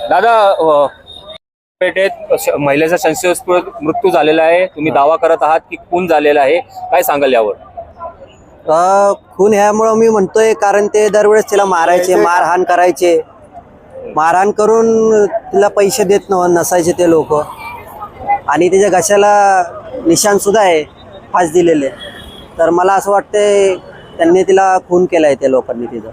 दादा पेठेत श- महिलेचा संशयास्पद मृत्यू झालेला आहे. तुम्ही दावा करत आहात की खून झालेला आहे. काय सांगाल यावर? अ, खून ह्यामुळं मी म्हणतोय कारण ते दरवेळेस तिला मारायचे मारहाण करायचे. मारहाण करून तिला पैसे देत नव नसायचे ते लोक. आणि तिच्या घशाला निशाण सुद्धा आहे फास दिलेले. तर मला असं वाटतंय त्यांनी तिला खून केलाय त्या लोकांनी तिचा.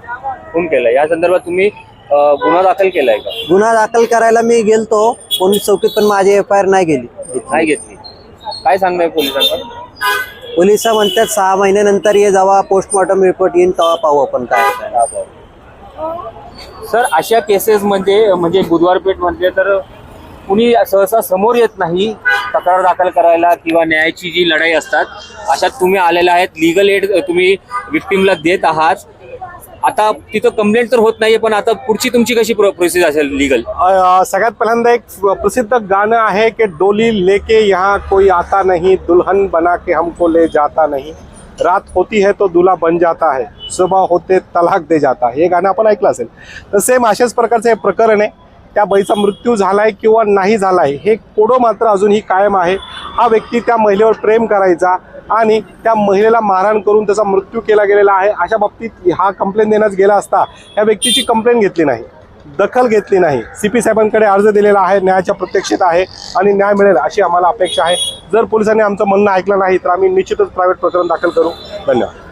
खून केलाय. या संदर्भात तुम्ही गुन्हा दाखल केलाय का? गुन्हा दाखल करायला मी गेलतो. पोलीस चौकीत पण माझी एफ आय आर नाही गेली. नाही घेतली. काय सांगताय पोलिसांना पोलीस म्हणतात सहा महिन्यानंतर ये जेव्हा पोस्टमॉर्टम रिपोर्ट येईन तेव्हा पाहू आपण काय. सर अशा केसेस मध्ये म्हणजे बुधवार पेठ म्हणजे तर कुणी सहसा समोर येत नाही तक्रार दाखल करायला किंवा न्यायाची जी लढाई असतात अशात तुम्ही आलेला आहेत. लिगल एड तुम्ही विक्टीमला देत आहात. आता तिथं कंप्लेंट तर होत नाहीये पण आता पुढची तुमची कशी प्रोसेस असेल लिगल सगळ्यात पहिल्यांदा एक प्रसिद्ध गाणं आहे की डोली लेके यहाँ कोई आता नहीं दुल्हन बना के हमको ले जाता नहीं. रात होती है तो दुला बन जाता है सुबह होते तलाक दे जाता हे. गाणं आपण ऐकलं असेल. तर सेम अशाच प्रकारचं हे प्रकरण आहे. त्या बाईचा मृत्यू झालाय किंवा नाही झालाय हे कोडो मात्र अजूनही कायम आहे. हा व्यक्ती त्या महिलेवर प्रेम करायचा आणि त्या महिलेला मारहाण करून त्याचा मृत्यू केला गेलेला आहे. अशा बाबतीत हा कंप्लेंट देण्यास गेला असता या व्यक्तीची कंप्लेंट घेतली नाही. दखल घेतली नाही. सी पी साहेबांकडे अर्ज दिलेला आहे. न्यायाच्या प्रत्यक्षेत आहे आणि न्याय मिळेल अशी आम्हाला अपेक्षा आहे. जर पोलिसांनी आमचं म्हणणं ऐकलं नाही तर आम्ही निश्चितच प्रायव्हेट प्रकरण दाखल करू. धन्यवाद.